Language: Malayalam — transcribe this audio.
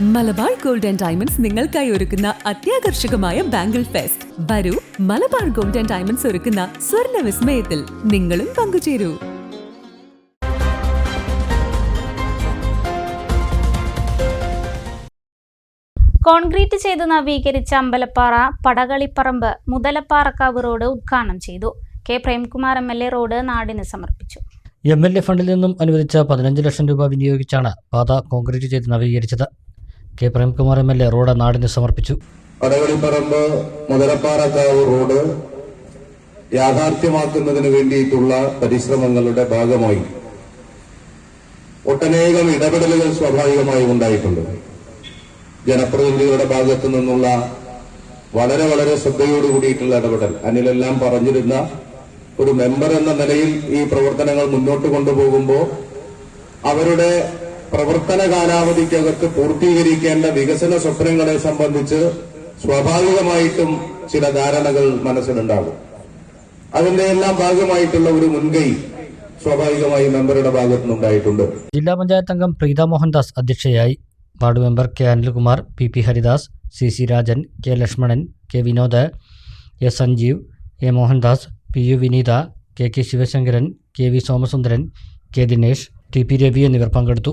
മലബാർ ഗോൾഡ് ആൻഡ് ഡയമണ്ട്സ് നിങ്ങൾക്കായി ഒരുക്കുന്ന അത്യാകർഷകമായ ബാംഗിൾ ഫെസ്റ്റ്. വരൂ മലബാർ ഗോൾഡ് ആൻഡ് ഡയമണ്ട്സ് ഒരുക്കുന്ന സ്വർണ വിസ്മയത്തിൽ നിങ്ങളും പങ്കുചേരൂ. കോൺക്രീറ്റ് ചെയ്ത് നവീകരിച്ച അമ്പലപ്പാറ പടകളിപ്പറമ്പ് മുതലപ്പാറക്കാവ് റോഡ് ഉദ്ഘാടനം ചെയ്തു. K. Premkumar M L A road നാടിന് സമർപ്പിച്ചു. എം എൽ എ ഫണ്ടിൽ നിന്നും അനുവദിച്ച പതിനഞ്ച് ലക്ഷം രൂപ വിനിയോഗിച്ചാണ് പാത കോൺക്രീറ്റ് ചെയ്ത് നവീകരിച്ചത്. K Premkumar M L A road നാടിന് സമർപ്പിച്ചു. പടകളിപ്പറമ്പ് മുതലപ്പാറക്കാവ് റോഡ് യാഥാർത്ഥ്യമാക്കുന്നതിന് വേണ്ടിയിട്ടുള്ള പരിശ്രമങ്ങളുടെ ഭാഗമായി ഒട്ടനേകം ഇടപെടലുകൾ സ്വാഭാവികമായി ഉണ്ടായിട്ടുണ്ട്. ജനപ്രതിനിധികളുടെ ഭാഗത്തു നിന്നുള്ള വളരെ വളരെ ശ്രദ്ധയോട് കൂടിയിട്ടുള്ള ഇടപെടൽ അനിലെല്ലാം പറഞ്ഞിരുന്ന ഒരു മെമ്പർ എന്ന നിലയിൽ ഈ പ്രവർത്തനങ്ങൾ മുന്നോട്ട് കൊണ്ടുപോകുമ്പോൾ അവരുടെ പ്രവർത്തന കാലാവധിക്കകത്ത് പൂർത്തീകരിക്കേണ്ട വികസന സ്വപ്നങ്ങളെ സംബന്ധിച്ച് സ്വാഭാവികമായിട്ടും ചില ധാരണകൾ മനസ്സിലുണ്ടാകും. അതിന്റെ എല്ലാം ഭാഗമായിട്ടുള്ള ഒരു മുൻകൈ സ്വാഭാവികമായി മെമ്പറുടെ ഭാഗത്തുനിന്നുണ്ടായിട്ടുണ്ട്. ജില്ലാ പഞ്ചായത്ത് അംഗം പ്രീത മോഹൻദാസ് അധ്യക്ഷയായി. Ward member K Anilkumar P P Haridas C C Rajan K Lakshmanan K Vinod S Sanjeev A Mohandas P U Vineetha K K Sivasankaran K V Somasundaran K Dinesh T P Ravi എന്നിവർ പങ്കെടുത്തു.